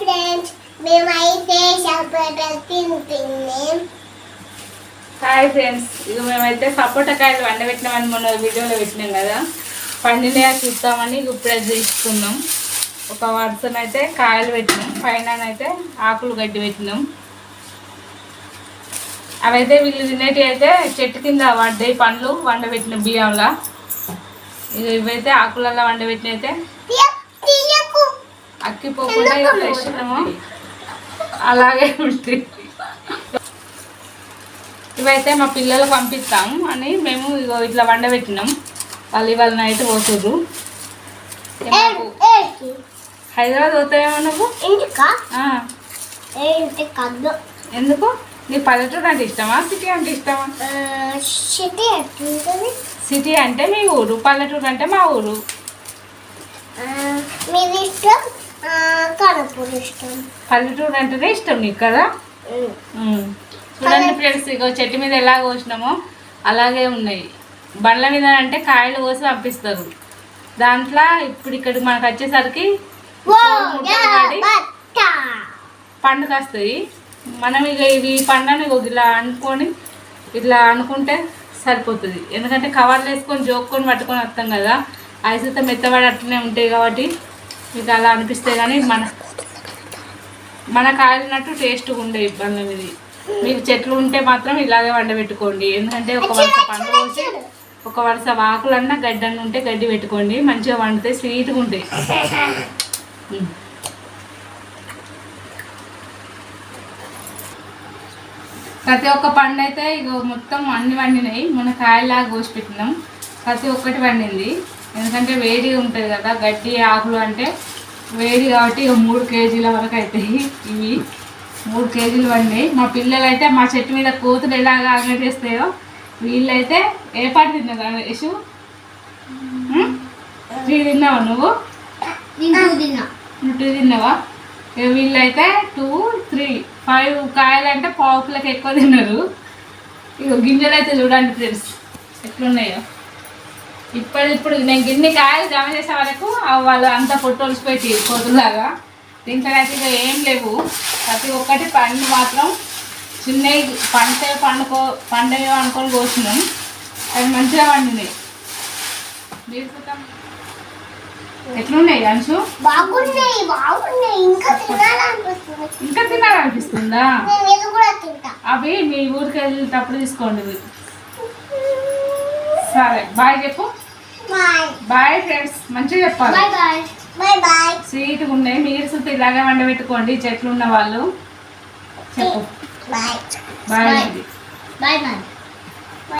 Friends మేమైతే సపోటా తింటున్నాం. Hi friends ఇక మేమైతే సపోటా కాయలు వండబెట్టినామని మొన్న వీడియోలో పెట్టినాం కదా. పండినయా చూద్దామని ఇప్పుడే తీసుకున్నాం. ఒక వరుసన అయితే కాయలు పెట్టినాం. పైన అయితే ఆకులు గడ్డి పెట్టినాం. అవైతే వీళ్ళు తినేటివి అయితే చెట్టు కింద పడ్డాయి పండ్లు వండబెట్టిన బియ్యంలా. ఇక ఇవైతే ఆకులలో వండబెట్టిన అయితే తీయకు అక్కిపోకుండా ఇక ఫ్రెష్ అలాగే ఉంటుంది. ఇవైతే మా పిల్లలు పంపిస్తాం అని మేము ఇగో ఇట్లా వండబెట్టినాం. వాళ్ళు ఇవాళ నైట్ పోతుర్రు. హైదరాబాద్ పోతావేమో నువ్వు? ఎందుకా ఆ, ఏంటి కద్దు ఎందుకు? నీ పల్లెటూరు అంటే ఇష్టమా సిటీ అంటే ఇష్టమా? సిటీ సిటీ అంటే మీ ఊరు పల్లెటూరు అంటే మా ఊరు. ఇష్టం ఇష్టం. పల్లెటూరు అంటేనే ఇష్టం నీకు కదా. చూడండి ఫ్రెండ్స్ ఇగో చెట్టు మీద ఎలా కోసినామో అలాగే ఉన్నాయి. బండ్ల మీద అంటే కాయలు కోసి పంపిస్తారు. దాంట్లో ఇప్పుడు ఇక్కడ మనకు వచ్చేసరికి పండుగ వస్తాయి మనం ఇక ఇవి పండుని ఇగో ఇలా అనుకొని ఇట్లా అనుకుంటే సరిపోతుంది. ఎందుకంటే కవర్లు వేసుకొని జోక్కొని పట్టుకొని వస్తాం కదా. ఐసుతో మెత్తబడి అట్లనే ఉంటాయి కాబట్టి మీకు అలా అనిపిస్తే కానీ మన మన కాయలున్నట్టు టేస్ట్గా ఉండే బండ్ల మీద మీకు చెట్లు ఉంటే మాత్రం ఇలాగే వండబెట్టుకోండి. ఎందుకంటే ఒక వరుస పండు కోసి ఒక వరుస వాకులన్నా గడ్డన్న ఉంటే గడ్డి పెట్టుకోండి. మంచిగా వండితే స్వీట్గా ఉంటాయి. ప్రతి ఒక్క పండు అయితే ఇక మొత్తం అన్ని వండినాయి. మన కాయలాగా కోసి పెట్టినాం. ప్రతి ఒక్కటి వండింది. ఎందుకంటే వేడి ఉంటుంది కదా గడ్డి ఆకులు అంటే వేడి కాబట్టి మూడు కేజీల వరకు అవుతాయి ఇవి. మూడు కేజీలు వండినాయి మా పిల్లలు అయితే మా చెట్టు మీద కోతులు ఎలాగ ఆగటేస్తాయో వీళ్ళైతే ఏ పాటు తిన్నారు యశు? త్రీ తిన్నావా నువ్వు? నువ్వు టూ తిన్నావా? వీళ్ళైతే టూ త్రీ ఫైవ్ కాయలు అంటే పావు కిలోకి ఎక్కువ తిన్నారు. ఇక గింజలు అయితే చూడండి ఫ్రెండ్స్ ఎట్లున్నాయో. ఇప్పుడు ఇప్పుడు నేను గిన్నె కాయలు జమ చేసే వరకు వాళ్ళు అంతా పొట్టొలిసి పెట్టి కోతులాగా దీంట్లో అయితే ఏం లేవు. ప్రతి ఒక్కటి పండు మాత్రం చిన్నవి పంటే పండుకో పండేవి అనుకొని కోసినాం. అవి మంచిగా పండినాయి. మీరు. ఎట్లున్నాయి అంశు? ఇంకా తినాలనిపిస్తుంది. అవి మీ ఊరికి వెళ్ళేటప్పుడు తీసుకోండి. సరే బాయ్ చెప్పు. బాయ్ ఫ్రెండ్స్ మంచిగా చెప్పాలి. స్వీట్గా ఉన్నాయి. మీరు సుత ఇలాగే వండబెట్టుకోండి. చెట్లు ఉన్న వాళ్ళు చెప్పు బాయ్. Bye bye